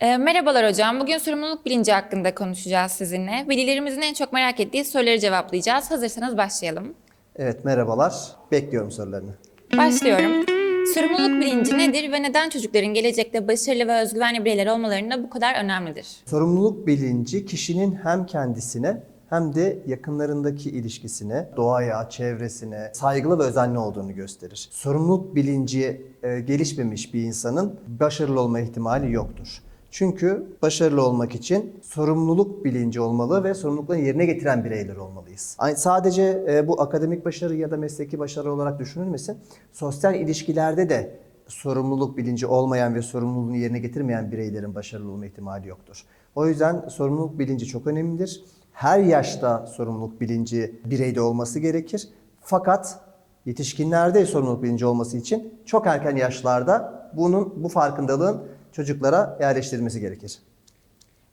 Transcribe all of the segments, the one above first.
Ee, merhabalar hocam. Bugün sorumluluk bilinci hakkında konuşacağız sizinle. Velilerimizin en çok merak ettiği soruları cevaplayacağız. Hazırsanız başlayalım. Evet merhabalar. Bekliyorum sorularını. Başlıyorum. Sorumluluk bilinci nedir ve neden çocukların gelecekte başarılı ve özgüvenli bireyler olmalarında bu kadar önemlidir? Sorumluluk bilinci kişinin hem kendisine hem de yakınlarındaki ilişkisine, doğaya, çevresine saygılı ve özenli olduğunu gösterir. Sorumluluk bilinci e, gelişmemiş bir insanın başarılı olma ihtimali yoktur. Çünkü başarılı olmak için sorumluluk bilinci olmalı ve sorumlulukları yerine getiren bireyler olmalıyız. Sadece e, bu akademik başarı ya da mesleki başarı olarak düşünülmesin. Sosyal ilişkilerde de sorumluluk bilinci olmayan ve sorumluluğunu yerine getirmeyen bireylerin başarılı olma ihtimali yoktur. O yüzden sorumluluk bilinci çok önemlidir. Her yaşta sorumluluk bilinci bireyde olması gerekir. Fakat yetişkinlerde sorumluluk bilinci olması için çok erken yaşlarda bunun bu farkındalığın çocuklara yerleştirilmesi gerekir.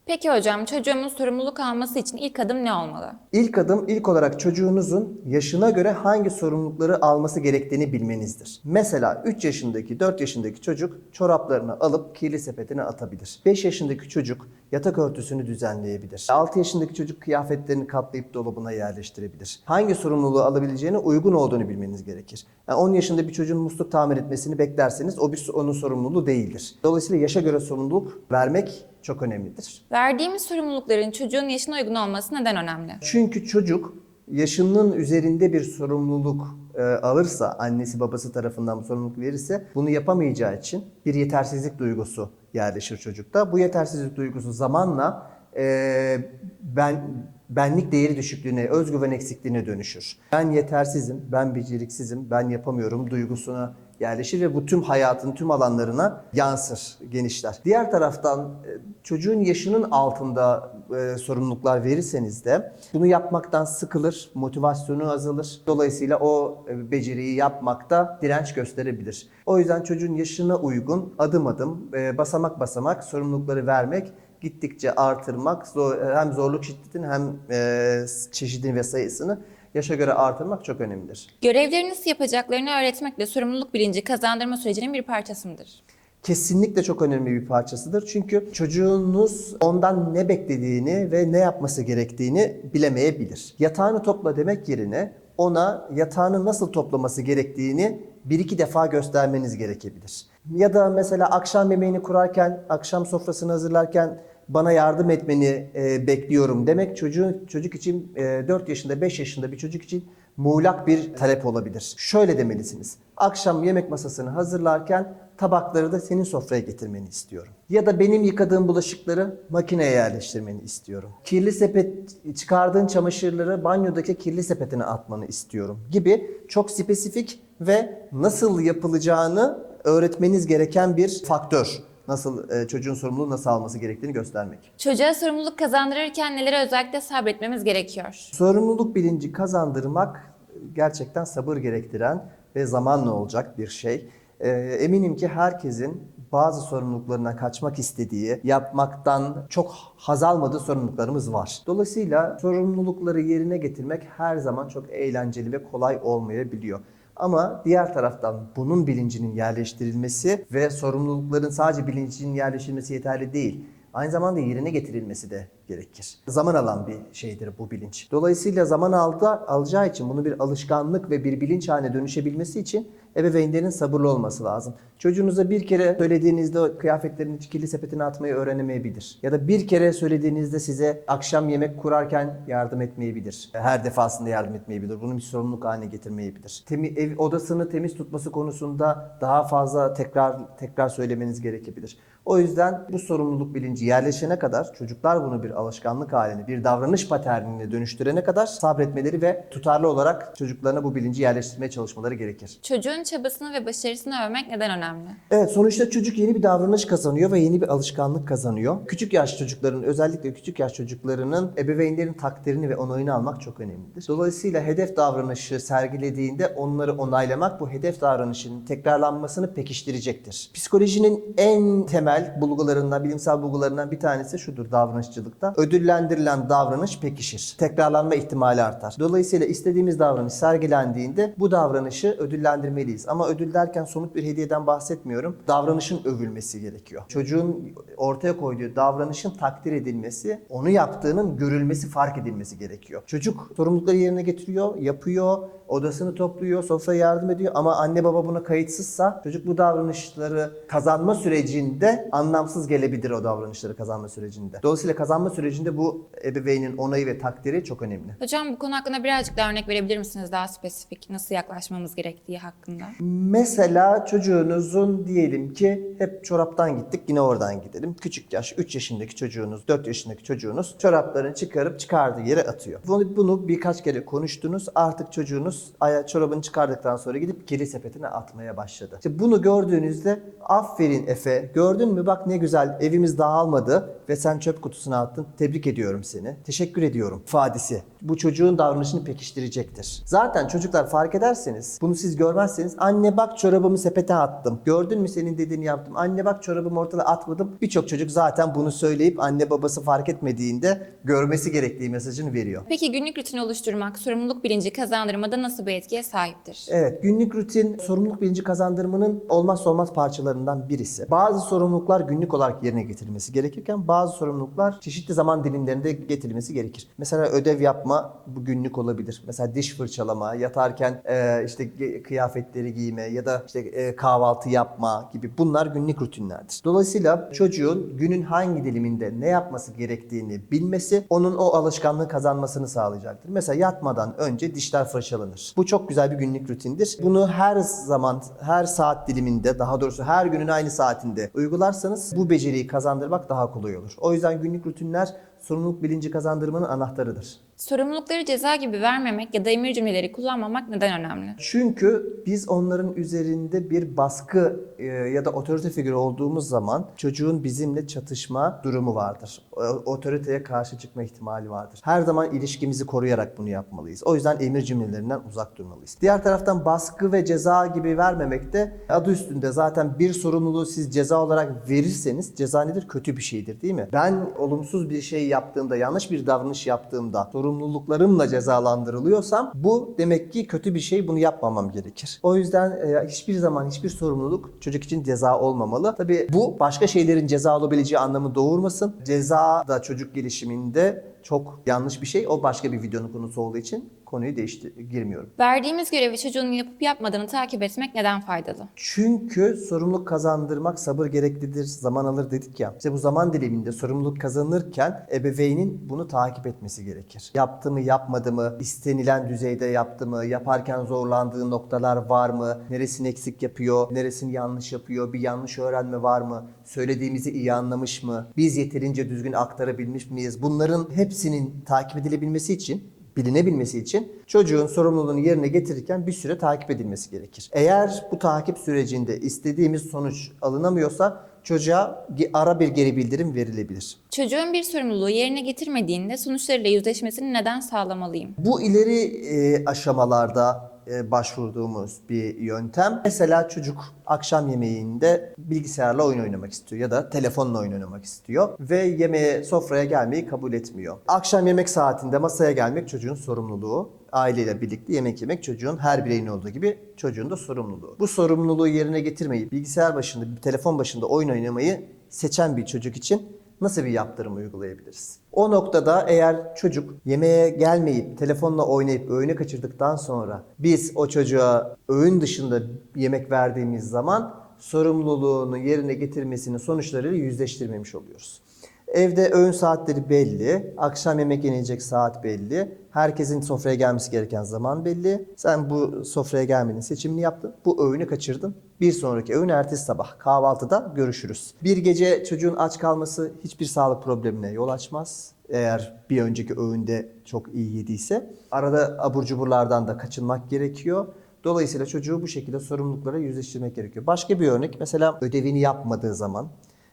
Peki hocam, çocuğumuz sorumluluk alması için ilk adım ne olmalı? İlk adım ilk olarak çocuğunuzun yaşına göre hangi sorumlulukları alması gerektiğini bilmenizdir. Mesela 3 yaşındaki, 4 yaşındaki çocuk çoraplarını alıp kirli sepetine atabilir. 5 yaşındaki çocuk yatak örtüsünü düzenleyebilir. 6 yaşındaki çocuk kıyafetlerini katlayıp dolabına yerleştirebilir. Hangi sorumluluğu alabileceğine uygun olduğunu bilmeniz gerekir. Yani 10 yaşında bir çocuğun musluk tamir etmesini beklerseniz o bir onun sorumluluğu değildir. Dolayısıyla yaşa göre sorumluluk vermek çok önemlidir. Verdiğimiz sorumlulukların çocuğun yaşına uygun olması neden önemli? Çünkü çocuk yaşının üzerinde bir sorumluluk e, alırsa, annesi babası tarafından bu sorumluluk verirse bunu yapamayacağı için bir yetersizlik duygusu yerleşir çocukta. Bu yetersizlik duygusu zamanla e, ben benlik değeri düşüklüğüne, özgüven eksikliğine dönüşür. Ben yetersizim, ben beceriksizim, ben yapamıyorum duygusuna yerleşir ve bu tüm hayatın tüm alanlarına yansır, genişler. Diğer taraftan e, çocuğun yaşının altında e, sorumluluklar verirseniz de bunu yapmaktan sıkılır, motivasyonu azalır. Dolayısıyla o e, beceriyi yapmakta direnç gösterebilir. O yüzden çocuğun yaşına uygun adım adım, e, basamak basamak sorumlulukları vermek gittikçe artırmak hem zorluk şiddetini hem e, çeşidini ve sayısını yaşa göre artırmak çok önemlidir. Görevleri nasıl yapacaklarını öğretmek de sorumluluk bilinci kazandırma sürecinin bir parçası mıdır? kesinlikle çok önemli bir parçasıdır. Çünkü çocuğunuz ondan ne beklediğini ve ne yapması gerektiğini bilemeyebilir. Yatağını topla demek yerine ona yatağını nasıl toplaması gerektiğini bir iki defa göstermeniz gerekebilir. Ya da mesela akşam yemeğini kurarken, akşam sofrasını hazırlarken bana yardım etmeni e, bekliyorum demek çocuğun çocuk için e, 4 yaşında 5 yaşında bir çocuk için muğlak bir talep olabilir. Şöyle demelisiniz. Akşam yemek masasını hazırlarken tabakları da senin sofraya getirmeni istiyorum. Ya da benim yıkadığım bulaşıkları makineye yerleştirmeni istiyorum. Kirli sepet çıkardığın çamaşırları banyodaki kirli sepetine atmanı istiyorum gibi çok spesifik ve nasıl yapılacağını öğretmeniz gereken bir faktör. Nasıl e, çocuğun sorumluluğu nasıl alması gerektiğini göstermek. Çocuğa sorumluluk kazandırırken nelere özellikle sabretmemiz gerekiyor? Sorumluluk bilinci kazandırmak gerçekten sabır gerektiren ve zamanla olacak bir şey. Ee, eminim ki herkesin bazı sorumluluklarına kaçmak istediği, yapmaktan çok haz almadığı sorumluluklarımız var. Dolayısıyla sorumlulukları yerine getirmek her zaman çok eğlenceli ve kolay olmayabiliyor. Ama diğer taraftan bunun bilincinin yerleştirilmesi ve sorumlulukların sadece bilincinin yerleştirilmesi yeterli değil. Aynı zamanda yerine getirilmesi de gerekir. Zaman alan bir şeydir bu bilinç. Dolayısıyla zaman aldı, alacağı için bunu bir alışkanlık ve bir bilinç haline dönüşebilmesi için ebeveynlerin sabırlı olması lazım. Çocuğunuza bir kere söylediğinizde kıyafetlerini kirli sepetine atmayı öğrenemeyebilir. Ya da bir kere söylediğinizde size akşam yemek kurarken yardım etmeyebilir. Her defasında yardım etmeyebilir. Bunu bir sorumluluk haline getirmeyebilir. Temi, ev odasını temiz tutması konusunda daha fazla tekrar tekrar söylemeniz gerekebilir. O yüzden bu sorumluluk bilinci yerleşene kadar çocuklar bunu bir alışkanlık haline, bir davranış paternine dönüştürene kadar sabretmeleri ve tutarlı olarak çocuklarına bu bilinci yerleştirmeye çalışmaları gerekir. Çocuğun çabasını ve başarısını övmek neden önemli? Evet sonuçta çocuk yeni bir davranış kazanıyor ve yeni bir alışkanlık kazanıyor. Küçük yaş çocukların özellikle küçük yaş çocuklarının ebeveynlerin takdirini ve onayını almak çok önemlidir. Dolayısıyla hedef davranışı sergilediğinde onları onaylamak bu hedef davranışının tekrarlanmasını pekiştirecektir. Psikolojinin en temel temel bulgularından, bilimsel bulgularından bir tanesi şudur davranışçılıkta. Ödüllendirilen davranış pekişir. Tekrarlanma ihtimali artar. Dolayısıyla istediğimiz davranış sergilendiğinde bu davranışı ödüllendirmeliyiz. Ama ödül derken somut bir hediyeden bahsetmiyorum. Davranışın övülmesi gerekiyor. Çocuğun ortaya koyduğu davranışın takdir edilmesi, onu yaptığının görülmesi, fark edilmesi gerekiyor. Çocuk sorumlulukları yerine getiriyor, yapıyor, odasını topluyor, sofraya yardım ediyor ama anne baba buna kayıtsızsa çocuk bu davranışları kazanma sürecinde anlamsız gelebilir o davranışları kazanma sürecinde. Dolayısıyla kazanma sürecinde bu ebeveynin onayı ve takdiri çok önemli. Hocam bu konu hakkında birazcık daha örnek verebilir misiniz? Daha spesifik nasıl yaklaşmamız gerektiği hakkında. Mesela çocuğunuzun diyelim ki hep çoraptan gittik yine oradan gidelim. Küçük yaş 3 yaşındaki çocuğunuz 4 yaşındaki çocuğunuz çoraplarını çıkarıp çıkardığı yere atıyor. Bunu, bunu birkaç kere konuştunuz artık çocuğunuz aya çorabını çıkardıktan sonra gidip geri sepetine atmaya başladı. İşte bunu gördüğünüzde aferin Efe gördün mü bak ne güzel evimiz dağılmadı ve sen çöp kutusuna attın tebrik ediyorum seni teşekkür ediyorum ifadesi. Bu çocuğun davranışını pekiştirecektir. Zaten çocuklar fark ederseniz bunu siz görmezseniz anne bak çorabımı sepete attım. Gördün mü senin dediğini yaptım. Anne bak çorabımı ortada atmadım. Birçok çocuk zaten bunu söyleyip anne babası fark etmediğinde görmesi gerektiği mesajını veriyor. Peki günlük rutin oluşturmak sorumluluk bilinci kazandırmada nasıl bir etkiye sahiptir? Evet, günlük rutin sorumluluk bilinci kazandırmanın olmazsa olmaz parçalarından birisi. Bazı sorumluluklar günlük olarak yerine getirilmesi gerekirken bazı sorumluluklar çeşitli zaman dilimlerinde getirilmesi gerekir. Mesela ödev yapma bu günlük olabilir. Mesela diş fırçalama, yatarken e, işte kıyafetleri giyme ya da işte e, kahvaltı yapma gibi bunlar günlük rutinlerdir. Dolayısıyla çocuğun günün hangi diliminde ne yapması gerektiğini bilmesi onun o alışkanlığı kazanmasını sağlayacaktır. Mesela yatmadan önce dişler fırçalanır. Bu çok güzel bir günlük rutindir. Bunu her zaman, her saat diliminde, daha doğrusu her günün aynı saatinde uygularsanız bu beceriyi kazandırmak daha kolay olur. O yüzden günlük rutinler sorumluluk bilinci kazandırmanın anahtarıdır. Sorumlulukları ceza gibi vermemek ya da emir cümleleri kullanmamak neden önemli? Çünkü biz onların üzerinde bir baskı e, ya da otorite figürü olduğumuz zaman çocuğun bizimle çatışma durumu vardır. Otoriteye karşı çıkma ihtimali vardır. Her zaman ilişkimizi koruyarak bunu yapmalıyız. O yüzden emir cümlelerinden uzak durmalıyız. Diğer taraftan baskı ve ceza gibi vermemek de adı üstünde zaten bir sorumluluğu siz ceza olarak verirseniz ceza nedir? Kötü bir şeydir değil mi? Ben olumsuz bir şey yaptığımda, yanlış bir davranış yaptığımda sorumluluklarımla cezalandırılıyorsam bu demek ki kötü bir şey bunu yapmamam gerekir. O yüzden e, hiçbir zaman hiçbir sorumluluk çocuk için ceza olmamalı. Tabii bu başka şeylerin ceza olabileceği anlamı doğurmasın. Ceza da çocuk gelişiminde çok yanlış bir şey. O başka bir videonun konusu olduğu için konuyu değiştir girmiyorum. Verdiğimiz görevi çocuğun yapıp yapmadığını takip etmek neden faydalı? Çünkü sorumluluk kazandırmak sabır gereklidir, zaman alır dedik ya. İşte bu zaman diliminde sorumluluk kazanırken ebeveynin bunu takip etmesi gerekir. Yaptı mı, yapmadı mı, istenilen düzeyde yaptı mı, yaparken zorlandığı noktalar var mı, neresini eksik yapıyor, neresini yanlış yapıyor, bir yanlış öğrenme var mı, söylediğimizi iyi anlamış mı, biz yeterince düzgün aktarabilmiş miyiz? Bunların hepsinin takip edilebilmesi için bilinebilmesi için çocuğun sorumluluğunu yerine getirirken bir süre takip edilmesi gerekir. Eğer bu takip sürecinde istediğimiz sonuç alınamıyorsa çocuğa ara bir geri bildirim verilebilir. Çocuğun bir sorumluluğu yerine getirmediğinde sonuçlarıyla yüzleşmesini neden sağlamalıyım? Bu ileri e, aşamalarda başvurduğumuz bir yöntem. Mesela çocuk akşam yemeğinde bilgisayarla oyun oynamak istiyor ya da telefonla oyun oynamak istiyor ve yemeğe sofraya gelmeyi kabul etmiyor. Akşam yemek saatinde masaya gelmek çocuğun sorumluluğu. Aileyle birlikte yemek yemek çocuğun her bireyin olduğu gibi çocuğun da sorumluluğu. Bu sorumluluğu yerine getirmeyi, bilgisayar başında, telefon başında oyun oynamayı seçen bir çocuk için nasıl bir yaptırım uygulayabiliriz? O noktada eğer çocuk yemeğe gelmeyip telefonla oynayıp öğünü kaçırdıktan sonra biz o çocuğa öğün dışında yemek verdiğimiz zaman sorumluluğunu yerine getirmesinin sonuçlarıyla yüzleştirmemiş oluyoruz. Evde öğün saatleri belli, akşam yemek yenilecek saat belli, herkesin sofraya gelmesi gereken zaman belli. Sen bu sofraya gelmenin seçimini yaptın, bu öğünü kaçırdın. Bir sonraki öğün ertesi sabah kahvaltıda görüşürüz. Bir gece çocuğun aç kalması hiçbir sağlık problemine yol açmaz. Eğer bir önceki öğünde çok iyi yediyse. Arada abur cuburlardan da kaçınmak gerekiyor. Dolayısıyla çocuğu bu şekilde sorumluluklara yüzleştirmek gerekiyor. Başka bir örnek mesela ödevini yapmadığı zaman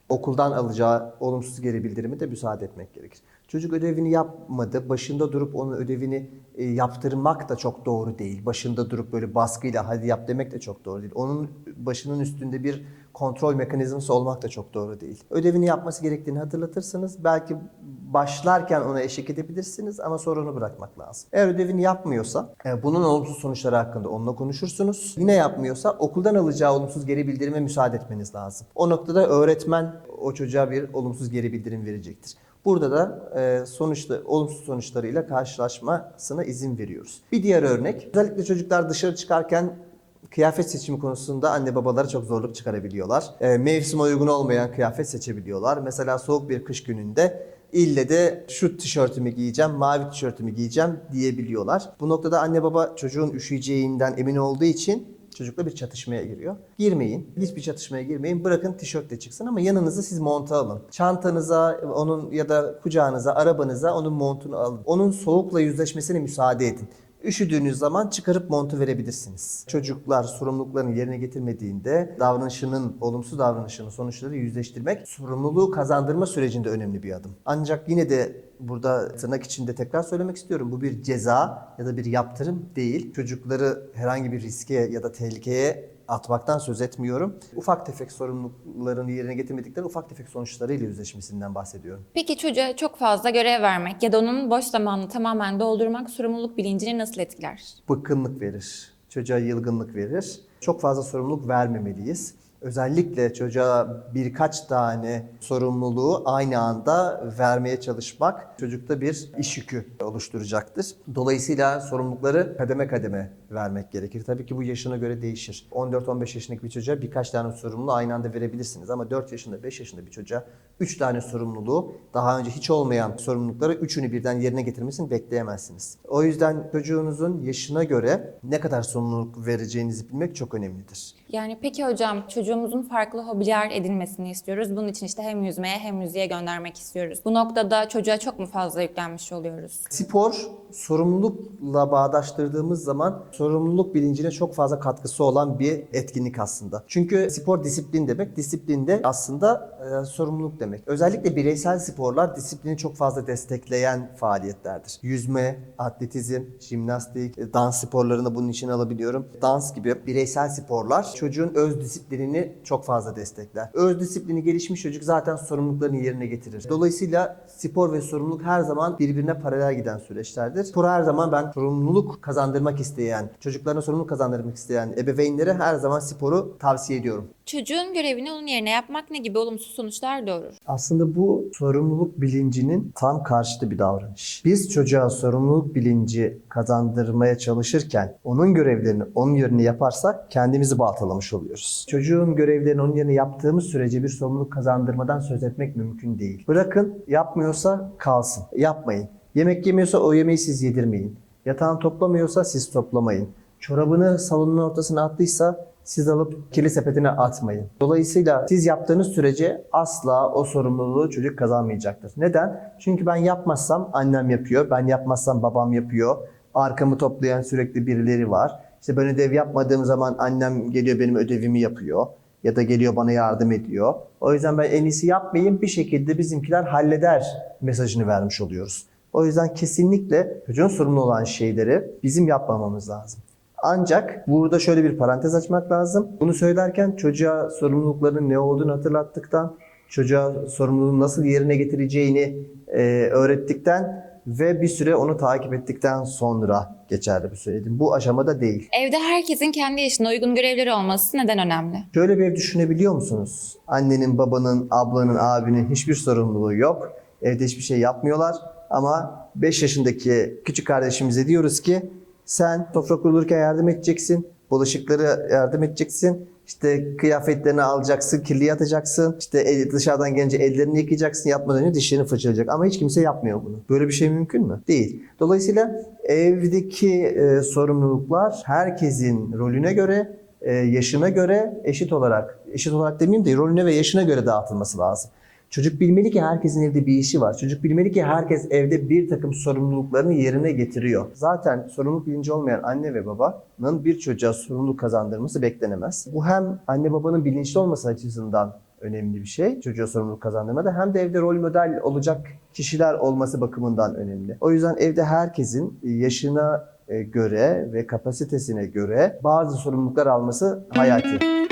okuldan alacağı olumsuz geri bildirimi de müsaade etmek gerekir. Çocuk ödevini yapmadı, başında durup onun ödevini e, yaptırmak da çok doğru değil. Başında durup böyle baskıyla hadi yap demek de çok doğru değil. Onun başının üstünde bir kontrol mekanizması olmak da çok doğru değil. Ödevini yapması gerektiğini hatırlatırsınız. Belki başlarken ona eşlik edebilirsiniz ama sonra onu bırakmak lazım. Eğer ödevini yapmıyorsa e, bunun olumsuz sonuçları hakkında onunla konuşursunuz. Yine yapmıyorsa okuldan alacağı olumsuz geri bildirime müsaade etmeniz lazım. O noktada öğretmen o çocuğa bir olumsuz geri bildirim verecektir. Burada da e, sonuçta olumsuz sonuçlarıyla karşılaşmasına izin veriyoruz. Bir diğer örnek, özellikle çocuklar dışarı çıkarken kıyafet seçimi konusunda anne babalara çok zorluk çıkarabiliyorlar. E, mevsime uygun olmayan kıyafet seçebiliyorlar. Mesela soğuk bir kış gününde ille de şu tişörtümü giyeceğim, mavi tişörtümü giyeceğim diyebiliyorlar. Bu noktada anne baba çocuğun üşüyeceğinden emin olduğu için çocukla bir çatışmaya giriyor. Girmeyin. Hiçbir çatışmaya girmeyin. Bırakın tişörtle çıksın ama yanınıza siz montu alın. Çantanıza, onun ya da kucağınıza, arabanıza onun montunu alın. Onun soğukla yüzleşmesine müsaade edin. Üşüdüğünüz zaman çıkarıp montu verebilirsiniz. Çocuklar sorumluluklarını yerine getirmediğinde davranışının, olumsuz davranışının sonuçları yüzleştirmek sorumluluğu kazandırma sürecinde önemli bir adım. Ancak yine de burada tırnak içinde tekrar söylemek istiyorum. Bu bir ceza ya da bir yaptırım değil. Çocukları herhangi bir riske ya da tehlikeye atmaktan söz etmiyorum. Ufak tefek sorumluluklarını yerine getirmedikleri ufak tefek sonuçlarıyla yüzleşmesinden bahsediyorum. Peki çocuğa çok fazla görev vermek ya da onun boş zamanını tamamen doldurmak sorumluluk bilincini nasıl etkiler? bıkkınlık verir. Çocuğa yılgınlık verir. Çok fazla sorumluluk vermemeliyiz. Özellikle çocuğa birkaç tane sorumluluğu aynı anda vermeye çalışmak çocukta bir iş yükü oluşturacaktır. Dolayısıyla sorumlulukları kademe kademe vermek gerekir. Tabii ki bu yaşına göre değişir. 14-15 yaşındaki bir çocuğa birkaç tane sorumluluğu aynı anda verebilirsiniz. Ama 4 yaşında, 5 yaşında bir çocuğa 3 tane sorumluluğu, daha önce hiç olmayan sorumlulukları üçünü birden yerine getirmesini bekleyemezsiniz. O yüzden çocuğunuzun yaşına göre ne kadar sorumluluk vereceğinizi bilmek çok önemlidir. Yani peki hocam çocuğumuzun farklı hobiler edinmesini istiyoruz. Bunun için işte hem yüzmeye hem müziğe göndermek istiyoruz. Bu noktada çocuğa çok mu fazla yüklenmiş oluyoruz? Spor sorumlulukla bağdaştırdığımız zaman sorumluluk bilincine çok fazla katkısı olan bir etkinlik aslında. Çünkü spor disiplin demek, disiplin de aslında e, sorumluluk demek. Özellikle bireysel sporlar disiplini çok fazla destekleyen faaliyetlerdir. Yüzme, atletizm, jimnastik, e, dans sporlarını bunun için alabiliyorum. Dans gibi bireysel sporlar çocuğun öz disiplinini çok fazla destekler. Öz disiplini gelişmiş çocuk zaten sorumluluklarını yerine getirir. Dolayısıyla spor ve sorumluluk her zaman birbirine paralel giden süreçlerdir. Spor her zaman ben sorumluluk kazandırmak isteyen, çocuklarına sorumluluk kazandırmak isteyen ebeveynlere her zaman sporu tavsiye ediyorum. Çocuğun görevini onun yerine yapmak ne gibi olumsuz sonuçlar doğurur? Aslında bu sorumluluk bilincinin tam karşıtı bir davranış. Biz çocuğa sorumluluk bilinci kazandırmaya çalışırken onun görevlerini onun yerine yaparsak kendimizi baltalamış oluyoruz. Çocuğun görevlerini onun yerine yaptığımız sürece bir sorumluluk kazandırmadan söz etmek mümkün değil. Bırakın yapmıyorsa kalsın. Yapmayın. Yemek yemiyorsa o yemeği siz yedirmeyin. Yatağını toplamıyorsa siz toplamayın. Çorabını salonun ortasına attıysa siz alıp kirli sepetine atmayın. Dolayısıyla siz yaptığınız sürece asla o sorumluluğu çocuk kazanmayacaktır. Neden? Çünkü ben yapmazsam annem yapıyor, ben yapmazsam babam yapıyor. Arkamı toplayan sürekli birileri var. İşte ben ödev yapmadığım zaman annem geliyor benim ödevimi yapıyor ya da geliyor bana yardım ediyor. O yüzden ben en iyisi yapmayayım bir şekilde bizimkiler halleder mesajını vermiş oluyoruz. O yüzden kesinlikle çocuğun sorumlu olan şeyleri bizim yapmamamız lazım. Ancak burada şöyle bir parantez açmak lazım. Bunu söylerken çocuğa sorumlulukların ne olduğunu hatırlattıktan, çocuğa sorumluluğu nasıl yerine getireceğini e, öğrettikten ve bir süre onu takip ettikten sonra geçerli bir söyledim. Bu aşamada değil. Evde herkesin kendi yaşına uygun görevleri olması neden önemli? Şöyle bir ev düşünebiliyor musunuz? Annenin, babanın, ablanın, abinin hiçbir sorumluluğu yok. Evde hiçbir şey yapmıyorlar. Ama 5 yaşındaki küçük kardeşimize diyoruz ki sen sofra kurulurken yardım edeceksin. Bulaşıkları yardım edeceksin. İşte kıyafetlerini alacaksın, kirliye atacaksın. İşte dışarıdan gelince ellerini yıkayacaksın. Yapmadan önce dişlerini fırçalayacak. Ama hiç kimse yapmıyor bunu. Böyle bir şey mümkün mü? Değil. Dolayısıyla evdeki e, sorumluluklar herkesin rolüne göre e, yaşına göre eşit olarak, eşit olarak demeyeyim de rolüne ve yaşına göre dağıtılması lazım. Çocuk bilmeli ki herkesin evde bir işi var. Çocuk bilmeli ki herkes evde bir takım sorumluluklarını yerine getiriyor. Zaten sorumluluk bilinci olmayan anne ve babanın bir çocuğa sorumluluk kazandırması beklenemez. Bu hem anne babanın bilinçli olması açısından önemli bir şey. Çocuğa sorumluluk kazandırmada hem de evde rol model olacak kişiler olması bakımından önemli. O yüzden evde herkesin yaşına e, göre ve kapasitesine göre bazı sorumluluklar alması hayati.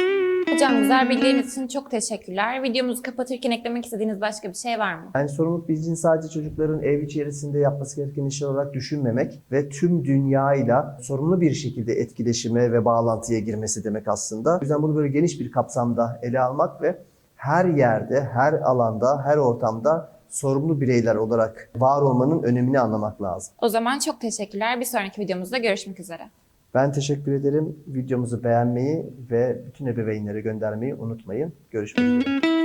Hocam güzel bilgileriniz için çok teşekkürler. Videomuzu kapatırken eklemek istediğiniz başka bir şey var mı? Yani sorumluluk bilincini sadece çocukların ev içerisinde yapması gereken işler olarak düşünmemek ve tüm dünyayla sorumlu bir şekilde etkileşime ve bağlantıya girmesi demek aslında. O yüzden bunu böyle geniş bir kapsamda ele almak ve her yerde, her alanda, her ortamda sorumlu bireyler olarak var olmanın önemini anlamak lazım. O zaman çok teşekkürler. Bir sonraki videomuzda görüşmek üzere. Ben teşekkür ederim. Videomuzu beğenmeyi ve bütün ebeveynlere göndermeyi unutmayın. Görüşmek üzere.